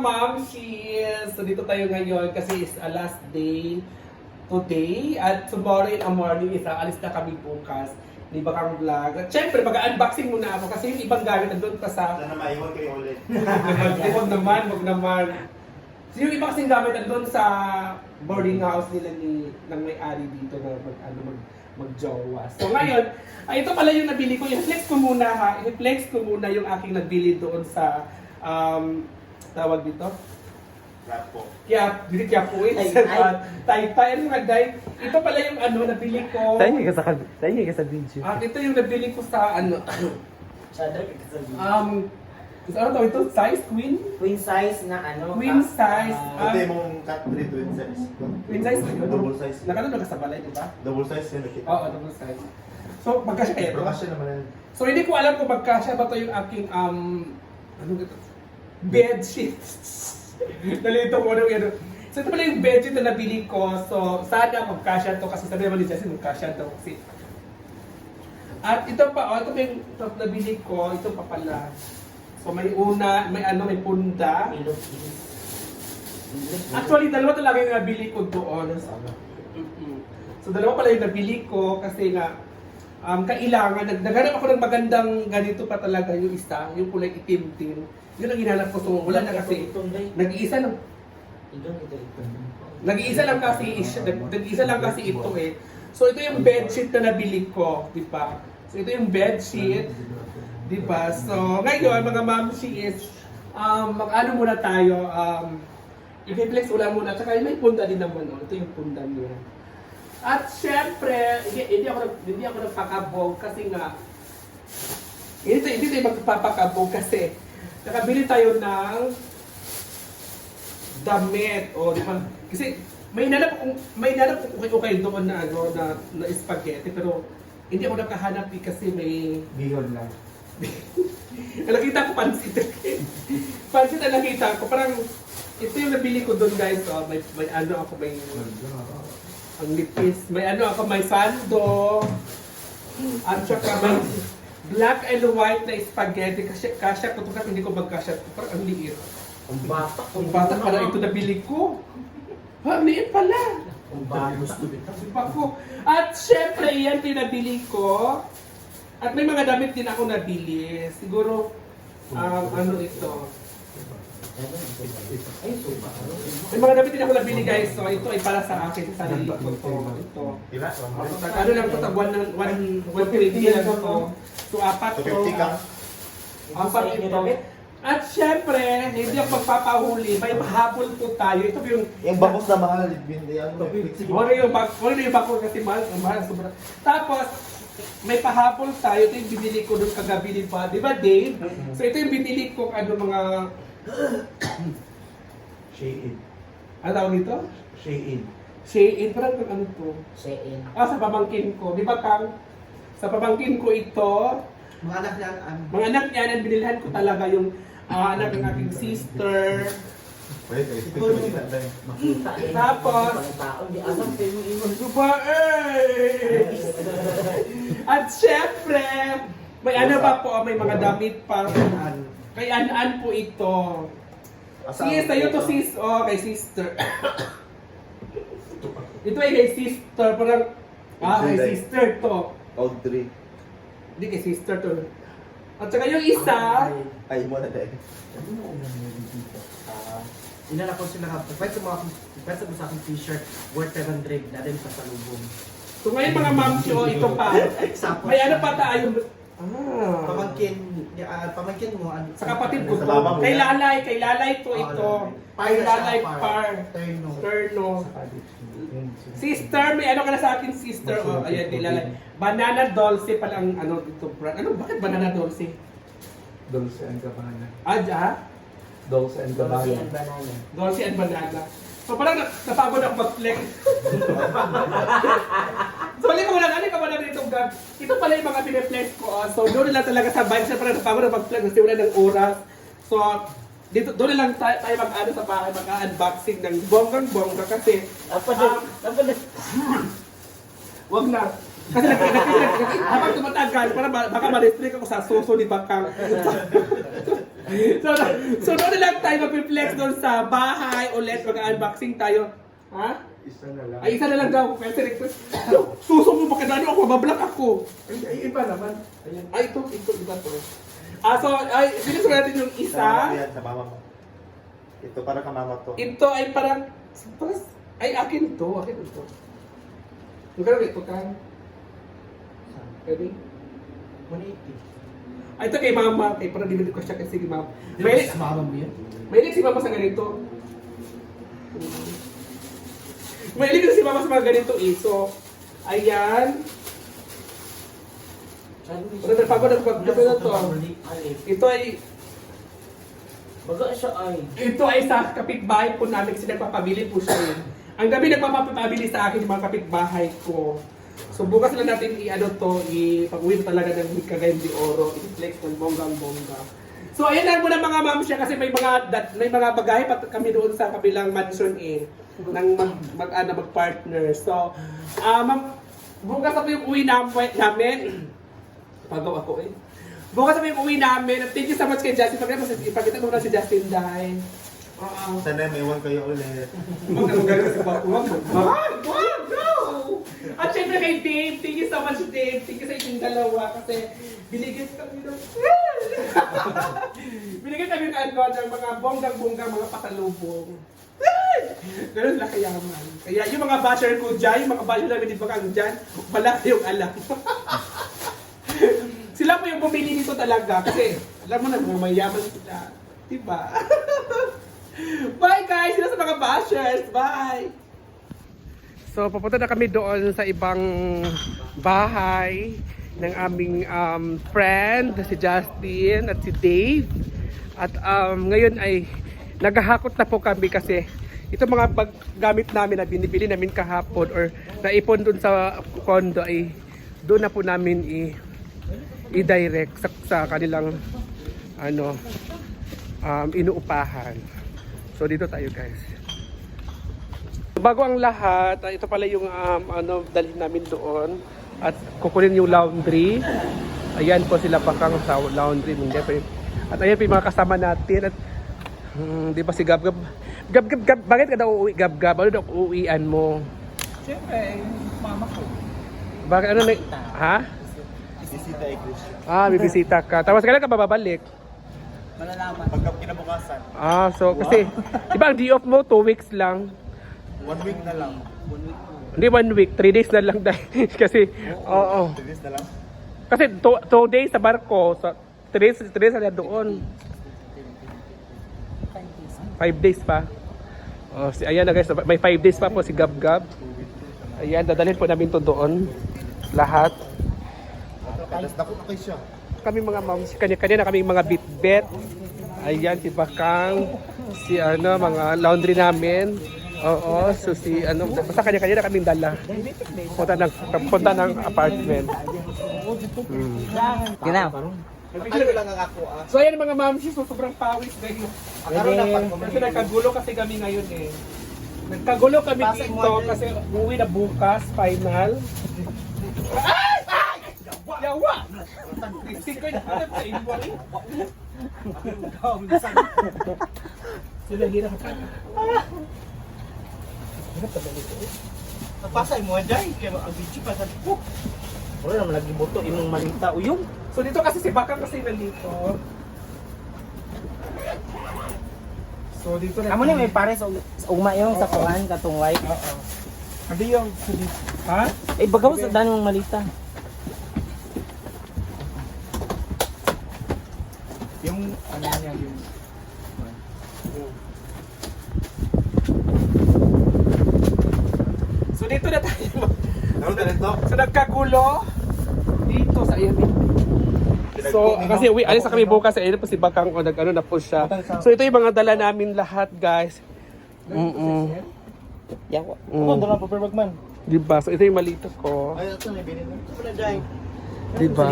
mamshis! So dito tayo ngayon kasi is a last day today at tomorrow in the morning is alis na kami bukas. Di ba kang vlog? At syempre, mag-unboxing muna ako kasi yung ibang gamit nandun pa sa... Sana maiwan kayo ulit. Di, wag naman, wag naman. So yung iba kasing gamit nandun sa boarding house nila ni ng may-ari dito na mag, ano, mag, magjowa. So ngayon, ay ito pala yung nabili ko. I-flex ko muna ha. I-flex ko muna yung aking nabili doon sa um, tawag dito. Rap po. Kaya, hindi kaya po eh. Taytay. Ano nga, Day? Ito pala yung ano, nabili ko. Tayo ka sa tayo ka sa video. At ito yung nabili ko sa ano, Shadow kasabi. um, ano tawag ito? Size? Queen? Queen size na ano? Queen ka- size, ah, Pwede mong cut rin twin size. Queen size? Double size. Nakano ka sa balay, di ba? Double size nakita. Oo, double size. So, magkasya ito? kasi naman yan. So, hindi ko alam kung magkasya ba ito yung aking, um, ano ito? Bed sheets. Nalito ko ano yan. So, ito pala yung bed sheet na nabili ko. So, sana magkasya to kasi sabi naman ni Jessie, magkasya to kasi. At ito pa, oh, ito pa yung ito nabili ko. Ito pa pala. So, may una, may ano, may is. Actually, dalawa talaga yung nabili ko doon. Mm-mm. So, dalawa pala yung nabili ko kasi nga, um, kailangan, nag naghanap ako ng magandang ganito pa talaga yung isa, yung kulay itim din. Yun ang hinanap ko. So, wala na kasi, nag-iisa lang, nag-iisa lang kasi, is- nag- nag-iisa lang kasi ito eh. So, ito yung bedsheet na nabili ko, di ba? So, ito yung bedsheet, di ba? So, ngayon, mga mamsi is, um, mag-ano muna tayo, um, i-flex wala muna, tsaka may punda din naman, oh. ito yung punda niya. At syempre, hindi, hindi ako hindi ako nagpakabog kasi nga hindi hindi tayo magpapakabog kasi nakabili tayo ng damit o di ba? Kasi may nanap kung may nanap kung okay, okay doon na ano na, na spaghetti pero hindi ako nakahanap eh, kasi may Bihon lang. nakita ko pansit. pansit ang nakita ko parang ito yung nabili ko doon guys oh, may, may ano ako may ang nipis. May ano ako, may sando. At saka may black and white na spaghetti. Kasi kasya ko ito kasi hindi ko magkasya. Parang ang liit. Ang bata. Ang bata pala ito nabili ko. Ha, liit pala. Ang bata. Gusto dito. Iba ko. At syempre, yan pinabili ko. At may mga damit din ako nabili. Siguro, um, ano ito. May mga damit din ako nabili guys. So, ito ay para sa akin. Sa sarili ko to. Ito. Diba? Ano lang ito, tag 1 120 lang ito. So, apat to. 50 ka? Apat ito. At syempre, hindi ako magpapahuli. May mahabol po tayo. Ito yung Yung bakos na mahal, bindi yan. Wala yung bak, wala yung bakol kasi mahal, mahal sobra. Tapos may pahabol tayo, ito yung binili ko doon kagabi din pa, di ba Dave? So ito yung binili ko ano mga, Shade. ano tawag dito? Shade. Shade, parang ano to? Sein. Ah, sa pamangkin ko, di ba Kang? Sa pamangkin ko ito, Mga anak lang, ano, mga anak niya, ang binilhan ko talaga yung ah, anak ng aking sister. Pwede, pwede. Pwede. Makita eh. Tapos-. Diba, eh! At syempre, may ano pa po, may mga damit pa. Kay An-An po ito. Sis, tayo to sis. Oh, kay sister. ito ay kay sister. Parang, ah, kay sister to. Audrey. Hindi kay sister to. At saka yung isa, Ay, mo na dahil. ano mo ulang meron dito? Ah, inala ko sila ka, pwede sa mga, pwede sa sa aking t-shirt, worth 700 na rin sa salubong. so ngayon mga ma'am, oh, ito pa. Sapos May ano siya. pa tayo. Ah. Pamangkin, ah, pamangkin mo, ano, Sa kapatid ko Sa to. baba mo Kay yan? Lalay, kay Lalay to Ah, ito. Par Kay na siya, Lalay par. par. Terno. Terno. Sister, may ano ka na sa akin, sister. Oh, ayan, nilalay. Banana Dolce pala ang ano dito, brand. Ano, bakit Banana Dolce? Dulce and Gabbana. Ah, ja? Dulce and Dolce Gabbana. and banana. Dolce and Banana. So parang na- napagod ako mag-flex. so balik ko lang, ano na Gab? Ito pala yung mga pineflex ko. ah. so doon na lang talaga sa bahay. Siyempre napagod ako mag-flex kasi wala ng oras. So, dito doon na lang tayo, tayo mag-ano sa bahay, mag-unboxing ng bonggang-bongga kasi Apa na, apa na. Wag na. Kasi nag- nag- nag- nag- habang tumatagal, para ba- baka ma-restrict ako sa suso ni Bakang. so, so doon na lang tayo mag-flex doon sa bahay ulit. Mag-unboxing tayo. Ha? Isa na lang. Ay, isa na lang daw. Kasi request. Suso mo, bakit ano ako? Mablock ako. Ay, ay, iba naman. Ayan. Ay, ito, ito, iba to. Ah, so, ay, bilis mo natin yung Sa mama ko isa. yan, sa mama mo. Ito para ka mama to. Ito ay parang, parang ay, akin to. Akin ito. Magkano ito ka? Ready? 180. Ay, ito kay mama. Kay parang dinili ko siya kasi kay mama. May sa mama mo yan? may si mama sa ganito. May si mama sa mga ganito eh. So, ayan. Wala na pagod ang pag- ito na to. Ito ay Baga siya ay. Ito ay sa kapitbahay po namin kasi nagpapabili po siya yun. Ang gabi nagpapabili sa akin yung mga kapitbahay ko. So bukas na natin i-ano to, ipag-uwi talaga ng Cagayan de Oro, i-flex ng bonggang bongga. So ayan lang muna mga ma'am siya kasi may mga dat, may mga bagahe pa kami doon sa kabilang mansion eh ng mag, mag, ano, mag-partner. So, ah ma'am, bukas na po yung uwi namin, namin. Pagaw ako eh. Bukas na po yung uwi namin. Thank you so much kay Justin. Pagkita ipakita mo na si Justin dahil. Oo. Sana may iwan kayo ulit. Huwag na magaling huwag mo. Wag! Wag! No! At syempre kay Dave, thank you so much Dave. Thank you sa inyong dalawa kasi binigyan kami ng... binigyan kami ng ano, ng mga bonggang-bonggang mga pasalubong. Ganun lang kayaman. Kaya yung mga basher ko dyan, yung mga basher namin di ba kang dyan, wala kayong alam. sila po yung bumili nito talaga kasi alam mo na, mga mayaman sila. Diba? Bye guys! Sila sa mga bashers! Bye! So, papunta na kami doon sa ibang bahay ng aming um, friend, si Justin at si Dave. At um, ngayon ay naghahakot na po kami kasi ito mga gamit namin na binibili namin kahapon or naipon doon sa condo ay doon na po namin i i-direct sa, sa kanilang ano um, inuupahan. So dito tayo guys. Bago ang lahat, ah, ito pala yung um, ano dalhin namin doon at kukunin yung laundry. Ayan po sila pakang sa laundry hindi. At ayan po yung mga kasama natin at hmm, di ba si Gab Gab Gab Gab, Gab bakit ka daw uuwi Gab Gab? Ano daw uuwian mo? Siyempre, mama ko. Bakit ano na ha? Isisita ay Chris. Ah, bibisita ka. Tapos kailan ka babalik? Malalaman. Pagka kinabukasan, Ah, so kasi, di ba ang day off mo, two weeks lang. one week na lang. Hindi one week, three days na lang dahil. kasi, oo. Two days na lang. Kasi two, two days sa barko, sa three days na doon. Five days pa. Oh, si, ayan na guys, may five days pa po si Gab Gab. Ayan, dadalhin po namin to doon. Lahat. Naku na kayo siya. Kami mga moms, kanya-kanya na kami mga bit-bit. Ayan, si Bakang, si ano, mga laundry namin. Oo, so si ano, basta kanya-kanya na kaming dala. Punta ng, punta ng apartment. Hmm. Ginaw. Ano lang ang ako ah. So ayan mga ma'am, so sobrang pawis dahil Akaroon na pag kasi nagkagulo kasi kami ngayon eh. Nagkagulo kami dito kasi uwi na bukas, final. Ay! Ay! Yawa! Ko na sa inyo eh. Sila hirap ka. Napasay mo dyan, kaya ang video pa sa ko. Wala naman lagi buto, imong malita. Uyong. So dito kasi si Bakang kasi nandito. So dito na. Amo ni may pare sa sa ugma yung sa kuhan katong white. Oo. Hindi yung Ha? Eh bagaw sa danong malita. yung ano niya yung So dito na tayo. Ano na ito? So nagkagulo dito sa Airbnb. So, kasi uwi, alis na kami bukas sa po si Bakang o nag-ano na po siya. So, ito yung mga dala namin lahat, guys. Mm-mm. Yawa. Mm. Doon lang paperwork man. Diba? So, ito yung malito ko. Ay, ito na binili. Ito na dyan. Diba?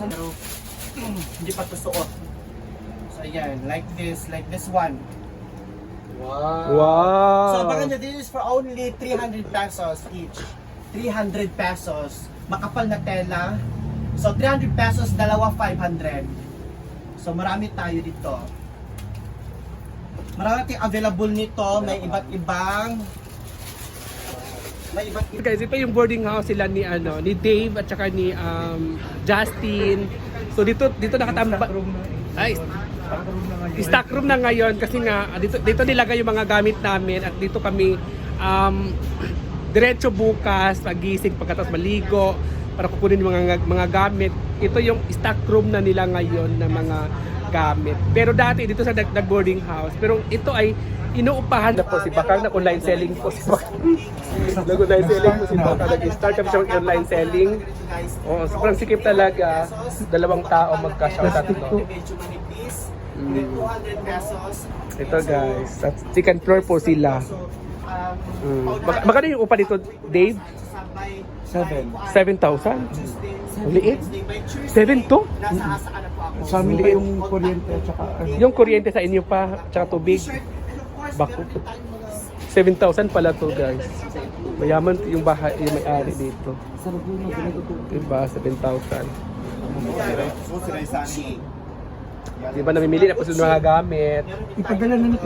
Pero, hindi pa to suot. So ayan, like this, like this one. Wow! So baka nyo, this is for only 300 pesos each. 300 pesos. Makapal na tela. So 300 pesos, dalawa 500. So marami tayo dito. Marami tayong available nito. May iba't ibang may iba't ibang Guys, ito yung boarding house sila ni ano, ni Dave at saka ni um, Justin. So dito dito nakatambak. Ay, stock room na ngayon kasi nga ah, dito dito nilagay yung mga gamit namin at dito kami um diretso bukas pagising pagkatapos maligo para kukunin yung mga mga gamit. Ito yung stock room na nila ngayon na mga gamit. Pero dati dito sa nag boarding house, pero ito ay inuupahan na po si Bakang na online selling po si Bakang. Nag-online selling po si Bakang. Nag-start kami siya mag-online selling. Oo, sobrang sikip talaga. Dalawang tao magka-shout out ito. Mm. 200 pesos. Ito guys, at second floor po sila. Mm. Magkano yung upa dito, Dave? Seven. 7,000? Tuesday, Ang liit. Wednesday, by Tuesday, 7 to? Nasa asa na po ako. Sa amin pa yung kuryente at saka ano. Yung kuryente sa inyo pa, tsaka tubig. Bako. meron din tayong mga 7,000 pala to guys. Mayaman yung bahay, yung may-ari dito. Diba? 7,000. Gucci. Diba namimili na po sila ng mga gamit. Ipadala na nito